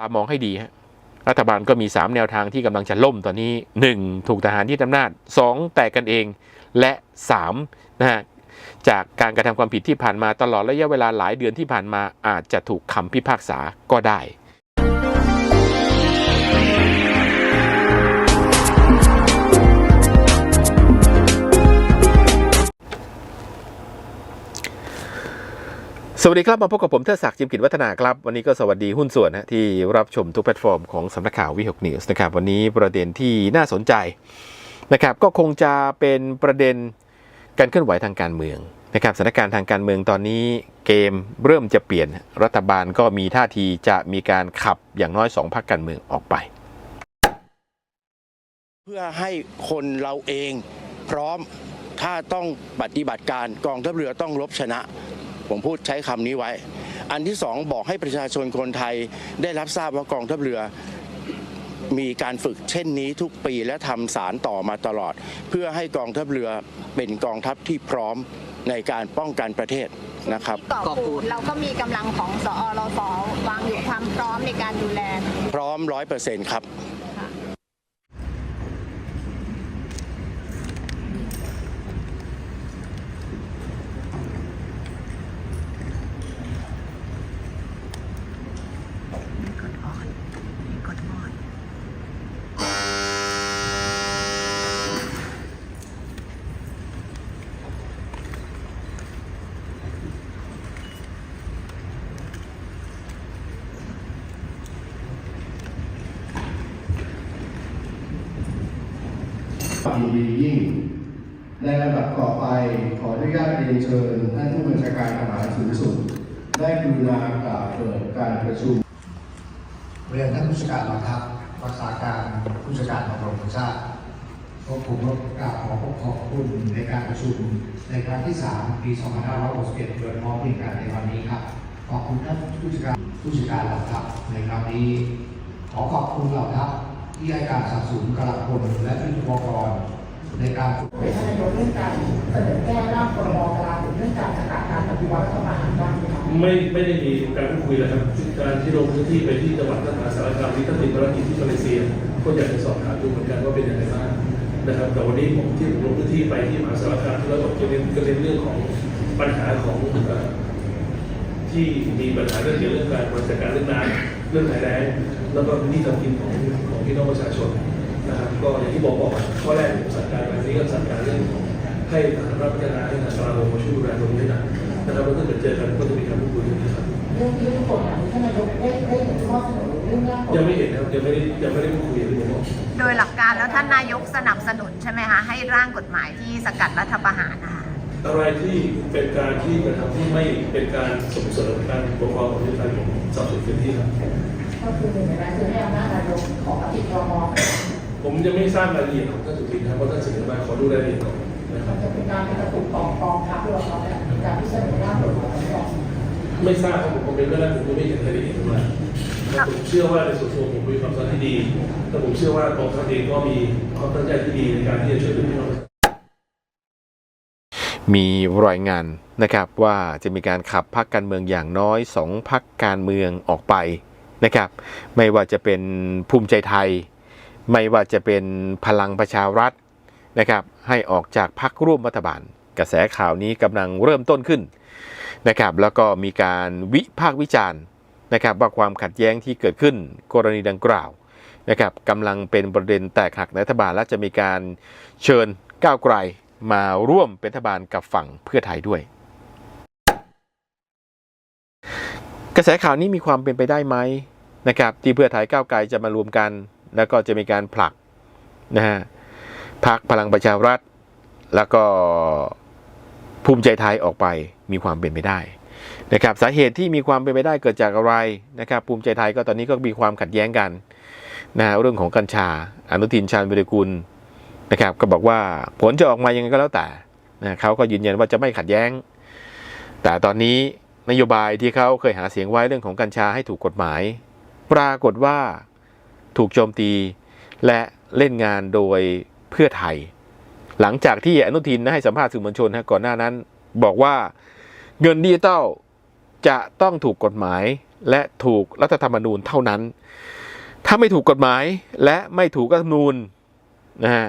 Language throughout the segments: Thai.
ตามองให้ดีฮะรัฐบาลก็มี 3 แนวทางที่กำลังจะล่มตอนนี้ 1. ถูกทหารที่อำนาจ 2. แตกกันเองและ3นะฮะจากการกระทำความผิดที่ผ่านมาตลอดระยะเวลาหลายเดือนที่ผ่านมาอาจจะถูกคำพิพากษาก็ได้ สวัสดีครับมาพบกับผมเทศศักดิ์จิมกิจวัฒนาครับ วันนี้ก็สวัสดีหุ้นส่วนนะที่รับชมทุกแพลตฟอร์มของสำนักข่าววิหกนิวส์นะครับวันนี้ประเด็นที่น่าสนใจนะครับก็คงจะเป็นประเด็นการเคลื่อนไหวทางการเมืองนะครับสถานการณ์ทางการเมืองตอนนี้เกมเริ่มจะเปลี่ยนรัฐบาลก็มีท่าทีจะมีการขับอย่างน้อยสองพรรคการเมืองออกไป เพื่อให้คนเราเองพร้อมถ้าต้องปฏิบัติการกองทัพเรือต้องรบชนะ ผมพูดใช้คำนี้ไว้ อันที่สองบอกให้ประชาชนคนไทยได้รับทราบว่ากองทัพเรือมีการฝึกเช่นนี้ทุกปีและทำสารต่อมาตลอด เพื่อให้กองทัพเรือเป็นกองทัพที่พร้อมในการป้องกันประเทศนะครับเกาะกูดเราก็มีกำลังของสอรสวางอยู่ความพร้อมในการดูแล พร้อมร้อยเปอร์เซ็นต์ครับ ยินดียิ่ง ในลำดับต่อไปขออนุญาตเรียนเชิญท่านผู้บัญชาการทหารสูงสุด ได้กรุณากล่าวเปิดการประชุม เรียนท่านผู้จัดการเหล่าทัพรักษาการผู้จัดการของกรมชาติก็ผมก็กราบขอขอบคุณในการประชุมในครั้งที่ 3 ปี 2561โดยเฉพาะเป็นการในวันนี้ครับ ขอบคุณท่านผู้จัดการผู้จัดการเหล่าทัพในครั้งนี้ ขอขอบคุณเหล่าทัพที่ให้การสนับสนุนกำลังพลและยุทธุปกร ในการฝึกเป็นท่านายกเรื่องการเสนอแก้ร่างพรบกลาโหมเรื่องการประกาศการปฏิวัติรัฐประหารบ้างไหมครับไม่ไม่ได้มีการพูดคุยเลยครับการที่ลงพื้นที่ไปที่จังหวัดทหาสารคามที่ท่านติดภารกิจที่มาเลเซีย ก็อยากจะสอบถามดูเหมือนกันว่าเป็นยังไงบ้างนะครับแต่วันนี้ผมที่ผมลงพื้นที่ไปที่มหาสารคามที่เราบอกจะเน้นก็เน้นเรื่องของปัญหาของที่มีปัญหาเรื่องเกี่ยวกับการบริการเรื่องน้ำเรื่องภัยแล้งแล้วก็พื้นที่ทำกินของของพี่น้องประชาชน นะครับก็อย่างที่บอกบอกข้อแรกผมสั่งการไปนี้ก็สั่งการเรื่องของให้ทารรับพัฒนาให้ทารกลาโหมมาช่วยดูแลตรงนี้นะนะครับแล้วถ้าเกิดเจอกันก็จะมีการพูดคุยกันนะครับเรื่องที่ทุกคนท่านนายกได้ได้เห็นข้อเสนอเรื่องร่างกฎยังไม่เห็นนะครับยังไม่ได้ยังไม่ได้พูดคุยกับที่ผมบอกโดยหลักการแล้วท่านนายกสนับสนุนใช่ไหมคะให้ร่างกฎหมายที่สกัดรัฐประหารนะคะอะไรที่เป็นการที่กระทำที่ไม่เป็นการส่งเสริมการปกครองของประเทศไทยผมสับสนเต็มที่ครับก็คือหนึ่งในนั้นคือให้อำนาจนายกขอปฏิพรม ผมยังไม่ทราบรายละเอียดของท่านสุทินนะครับเพราะท่านเสนอมาขอดูรายละเอียดก่อนนะครับจะเป็นการกระตุกต่อกองทัพหรือเปล่ารับเนี่ยในการที่เสนอร่างกฎหมายนี้ออกไม่ทราบครับผมผมเป็นไม่ได้ผมยังไม่เห็นรายละเอียดมาผมเชื่อว่าในส่วนตัวผมมีความสามารถที่ดีแต่ผมเชื่อว่ากองทัพเองก็มีความตั้งใจที่ดีในการที่จะช่วยเหลือพี่น้องมีรายงานนะครับว่าจะมีการขับพักการเมืองอย่างน้อยสองพักการเมืองออกไปนะครับ ไม่ว่าจะเป็นภูมิใจไทย ไม่ว่าจะเป็นพลังประชารัฐนะครับ ให้ออกจากพักร่วมรัฐบาล กระแสข่าวนี้กำลังเริ่มต้นขึ้นนะครับ แล้วก็มีการวิพากษ์วิจารณ์นะครับว่าความขัดแย้งที่เกิดขึ้นกรณีดังกล่าวนะครับกำลังเป็นประเด็นแตกหักในรัฐบาลและจะมีการเชิญก้าวไกลมาร่วมเป็นรัฐบาลกับฝั่งเพื่อไทยด้วย กระแสข่าวนี้มีความเป็นไปได้ไหมนะครับ ที่เพื่อไทยก้าวไกลจะมารวมกัน แล้วก็จะมีการผลักนะฮะพักพลังประชารัฐ แล้วก็ภูมิใจไทยออกไปมีความเป็นไปได้นะครับสาเหตุที่มีความเป็นไปได้เกิดจากอะไรนะครับ ภูมิใจไทยก็ตอนนี้ก็มีความขัดแย้งกันนะฮะเรื่องของกัญชา อนุทินชาญวิริกุลนะครับ ก็บอกว่าผลจะออกมายังไงก็แล้วแต่นะเขาก็ยืนยันว่าจะไม่ขัดแย้ง แต่ตอนนี้นโยบายที่เขาเคยหาเสียงไว้เรื่องของกัญชาให้ถูกกฎหมาย ปรากฏว่า ถูกโจมตีและเล่นงานโดยเพื่อไทย หลังจากที่อนุทินนะให้สัมภาษณ์สื่อมวลชนฮะก่อนหน้านั้น บอกว่าเงินดิจิตอลจะต้องถูกกฎหมายและถูกรัฐธรรมนูญเท่านั้น ถ้าไม่ถูกกฎหมายและไม่ถูกรัฐธรรมนูญนะฮะ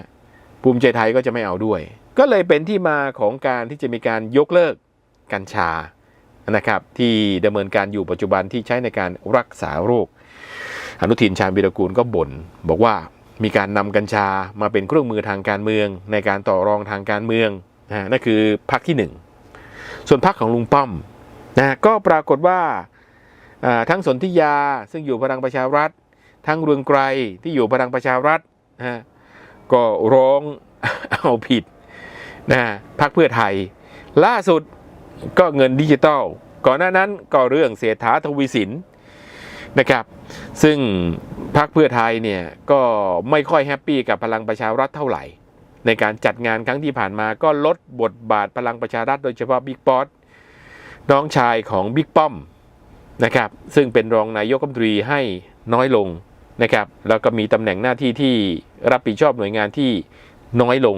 ภูมิใจไทยก็จะไม่เอาด้วย ก็เลยเป็นที่มาของการที่จะมีการยกเลิกกัญชานะครับที่ดำเนินการอยู่ปัจจุบันที่ใช้ในการรักษาโรค อนุทินชาญวิรกูลก็บ่นบอกว่ามีการนำกัญชามาเป็นเครื่องมือทางการเมือง ในการต่อรองทางการเมืองนะนั่นคือพรรคที่หนึ่งส่วนพรรคของลุงป้อมนะก็ปรากฏว่าทั้งสนธิยาซึ่งอยู่พลังประชารัฐ ทั้งเรืองไกรที่อยู่พลังประชารัฐนะก็ร้องเอาผิดนะฮะพรรคเพื่อไทย ล่าสุดก็เงินดิจิตอลก่อนหน้านั้นก็เรื่องเศรษฐาทวีสินนะครับ ซึ่งพรรคเพื่อไทยเนี่ยก็ไม่ค่อยแฮปปี้กับพลังประชารัฐเท่าไหร่ ในการจัดงานครั้งที่ผ่านมาก็ลดบทบาทพลังประชารัฐโดยเฉพาะบิ๊กป๊อตน้องชายของบิ๊กป้อมนะครับซึ่งเป็นรองนายกรัฐมนตรีให้น้อยลงนะครับแล้วก็มีตำแหน่งหน้าที่ที่รับผิดชอบหน่วยงานที่น้อยลง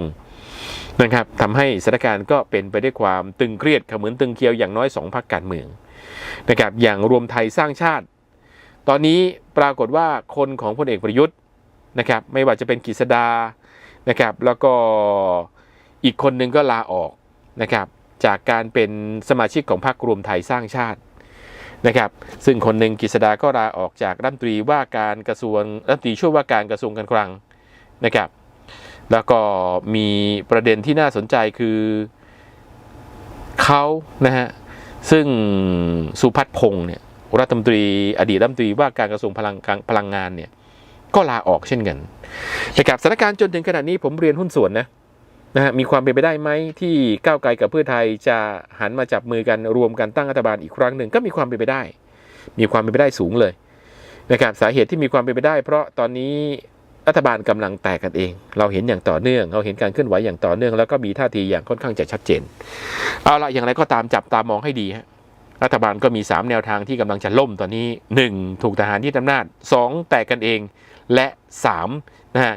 นะครับทำให้สถานการณ์ก็เป็นไปด้วยความตึงเครียดเขมือนตึงเคียวอย่างน้อยสองพรรคการเมืองนะครับอย่างรวมไทยสร้างชาติ ตอนนี้ปรากฏว่าคนของพลเอกประยุทธ์นะครับไม่ว่าจะเป็นกฤษดานะครับแล้วก็อีกคนหนึ่งก็ลาออกนะครับจากการเป็นสมาชิกของพรรครวมไทยสร้างชาตินะครับซึ่งคนหนึ่งกฤษดาก็ลาออกจากรัฐมนตรีว่าการกระทรวงรัฐมนตรีช่วยว่าการกระทรวงการคลังนะครับแล้วก็มีประเด็นที่น่าสนใจคือเขานะฮะซึ่งสุพัฒน์พงษ์เนี่ย รัฐมนตรี อดีตรัฐมนตรีว่าการกระทรวงพลังพลังงานเนี่ยก็ลาออกเช่นกันนะครับสถานการณ์จนถึงขณะนี้ผมเรียนหุ้นส่วนนะนะฮะมีความเป็นไปได้ไหมที่ก้าวไกลกับเพื่อไทยจะหันมาจับมือกันรวมกันตั้งรัฐบาลอีกครั้งหนึ่งก็มีความเป็นไปได้ มีความเป็นไปได้สูงเลยนะครับสาเหตุที่มีความเป็นไปได้ เพราะตอนนี้รัฐบาลกำลังแตกกันเอง เราเห็นอย่างต่อเนื่อง เราเห็นการเคลื่อนไหวอย่างต่อเนื่อง แล้วก็มีท่าทีอย่างค่อนข้างจะชัดเจน เอาละอย่างไรก็ตามจับตามองให้ดีฮะ รัฐบาลก็มี 3 แนวทางที่กำลังจะล่มตอนนี้ 1. ถูกทหารยึดอำนาจ 2. แตกกันเองและ3นะฮะ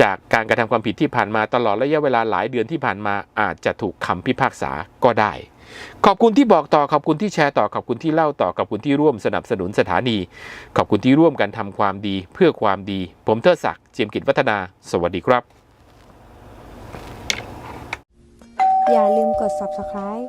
จากการกระทำความผิดที่ผ่านมาตลอดระยะเวลาหลายเดือนที่ผ่านมาอาจจะถูกคำพิพากษาก็ได้ ขอบคุณที่บอกต่อขอบคุณที่แชร์ต่อขอบคุณที่เล่าต่อขอบคุณที่ร่วมสนับสนุนสถานี ขอบคุณที่ร่วมกันทำความดีเพื่อความดี ผมเทิดศักดิ์เจียมกิจวัฒนา สวัสดีครับ อย่าลืมกด subscribe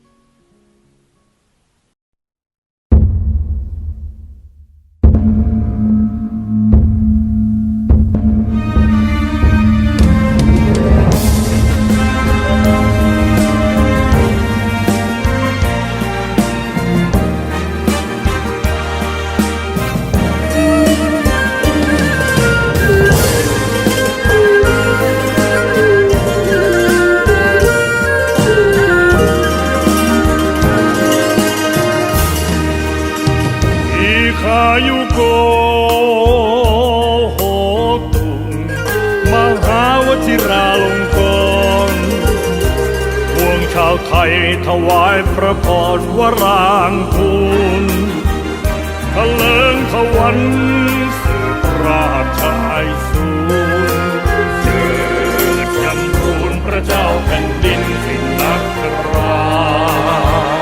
ถวายพระพรวรางคูลทะเลิงทวันสืบราชายสูรเจิดจำรูนพระเจ้าแผ่นดินสินนักราช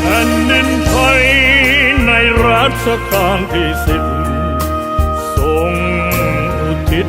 แผ่นดินไทยในรัชกาลที่สิบทรงอุทิศ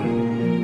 ง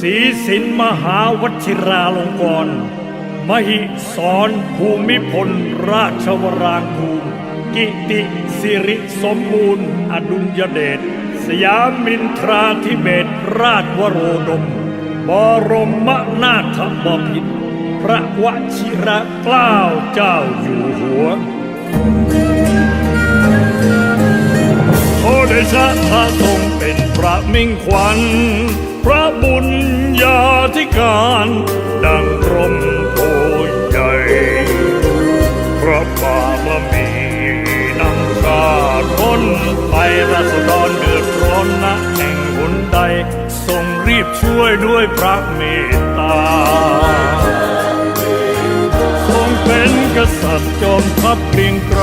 ศีสินมหาวชิราลงกรณ์มหิสรภูมิพลราชวรางคูลกิติสิริสมบูรณ์ อดุลยเดชสยามินทราธิเบศรราชวโรดม บรมนาถบพิตรพระวชิระเกล้าเจ้าอยู่หัว โอเดชะพระทรงเป็นพระมิ่งขวัญ พระบุญญาธิการ ดังร่มโพใหญ่พระบารมีนำชาติพ้นไปราษฎรเดือดร้อนนะแห่งหนใด ทรงรีบช่วยด้วยพระเมตตา ทรงเป็นกษัตริย์จอมทัพเกรียงไกร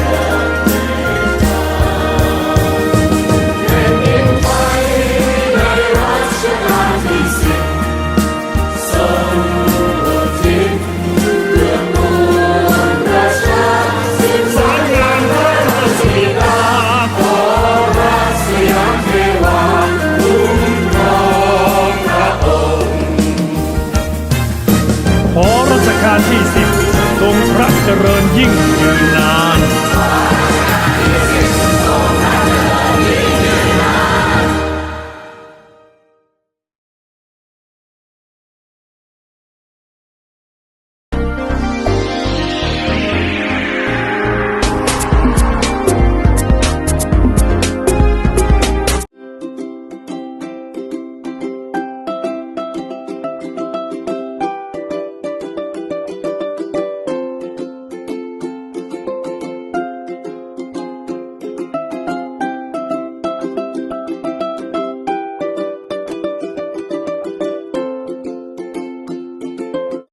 าลที่สิบทรงพระเจริญยิ่งยืนนาน